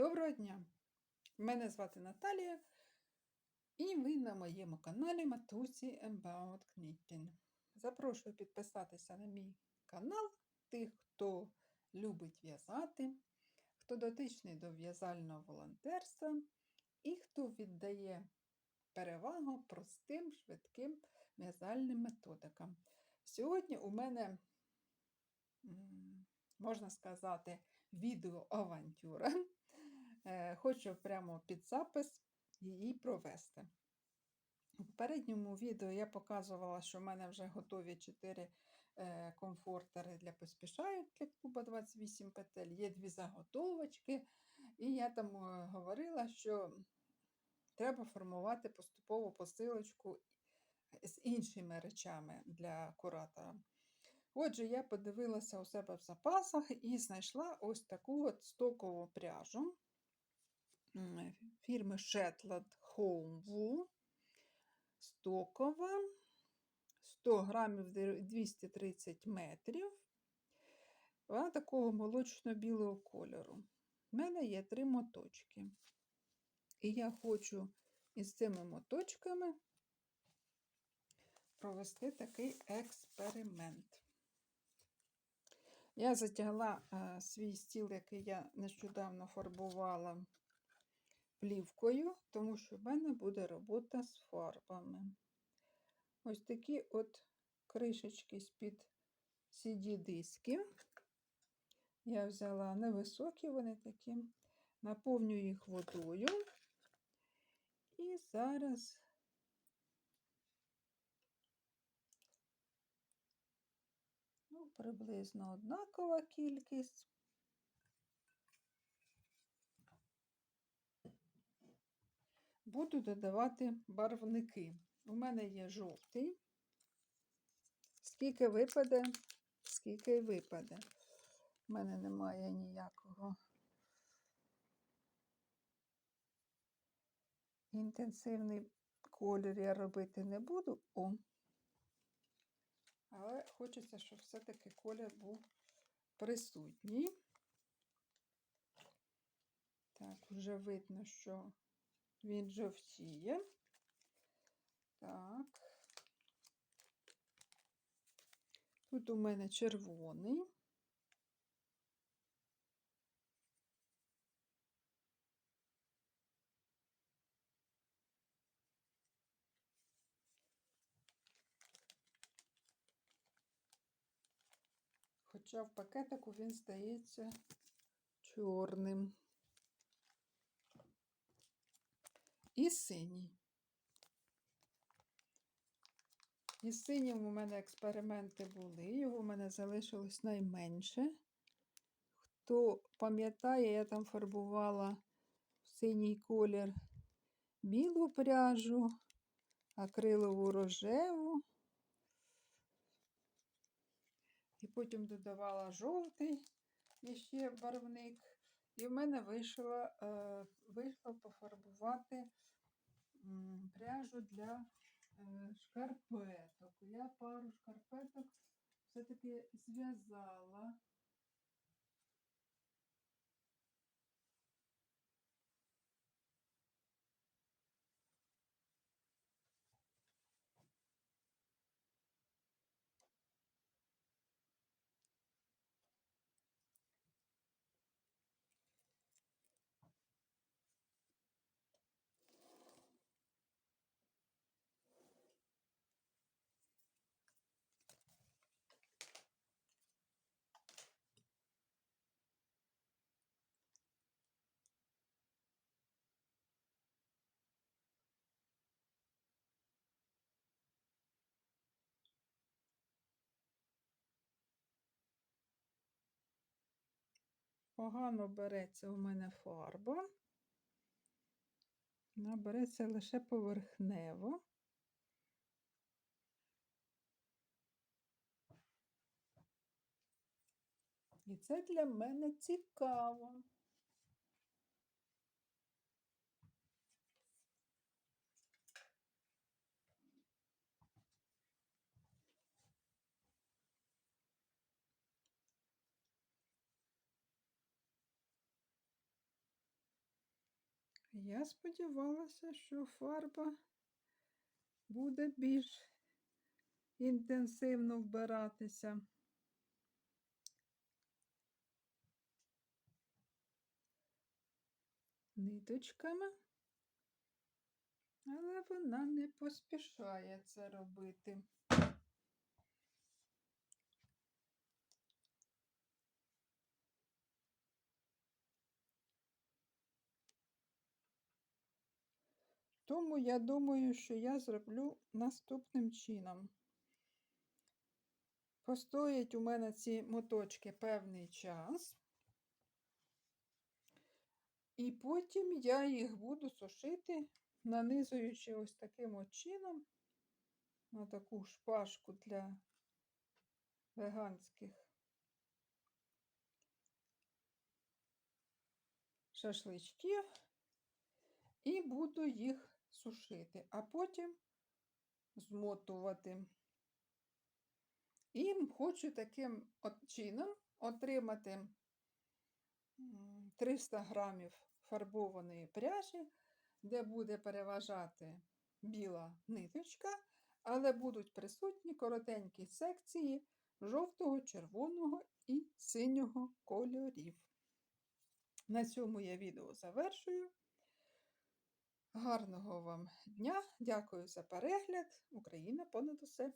Доброго дня! Мене звати Наталія, і ви на моєму каналі Матусі About Knitting. Запрошую підписатися на мій канал тих, хто любить в'язати, хто дотичний до в'язального волонтерства і хто віддає перевагу простим, швидким в'язальним методикам. Сьогодні у мене, можна сказати, відеоавантюра. Е, Хочу прямо під запис її провести. У попередньому відео я показувала, що в мене вже готові 4 е, комфортери для поспішаю для клуба 28 петель, є дві заготовочки, і я там е, говорила, що треба формувати поступово посилочку з іншими речами для куратора. Отже, я подивилася у себе в запасах і знайшла ось таку от стокову пряжу фірми Shetland Home Wool. Стокова, 100 грамів 230 метрів. Вона такого молочно-білого кольору. У мене є три моточки. І я хочу із цими моточками провести такий експеримент. Я затягла а, свій стіл, який я нещодавно фарбувала плівкою, тому що в мене буде робота з фарбами. Ось такі от кришечки з-під CD-дисків. Я взяла невисокі, вони такі, наповнюю їх водою. І зараз ну, приблизно однакова кількість. Буду додавати барвники. У мене є жовтий. Скільки випаде, скільки й випаде. У мене немає ніякого інтенсивний колір я робити не буду. О. Але хочеться, щоб все-таки колір був присутній. Так, вже видно, що він жовтіє. Так. Тут у мене червоний. Хоча в пакетику він здається чорним. І синій. І синім у мене експерименти були, його у мене залишилось найменше. Хто пам'ятає, я там фарбувала в синій колір білу пряжу, акрилову рожеву. І потім додавала жовтий і ще барвник. І в мене вийшло, е, вийшло пофарбувати пряжу для е, шкарпеток. Я пару шкарпеток все-таки зв'язала. Погано береться у мене фарба. Вона береться лише поверхнево. І це для мене цікаво. Я сподівалася, що фарба буде більш інтенсивно вбиратися. Ниточками, але вона не поспішає це робити. Тому я думаю, що я зроблю наступним чином. Постоять у мене ці моточки певний час, і потім я їх буду сушити, нанизуючи ось таким от чином на таку шпажку для веганських шашличків. І буду їх сушити, а потім змотувати. І хочу таким чином отримати 300 грамів фарбованої пряжі, де буде переважати біла ниточка, але будуть присутні коротенькі секції жовтого, червоного і синього кольорів. На цьому я відео завершую. Гарного вам дня! Дякую за перегляд! Україна понад усе!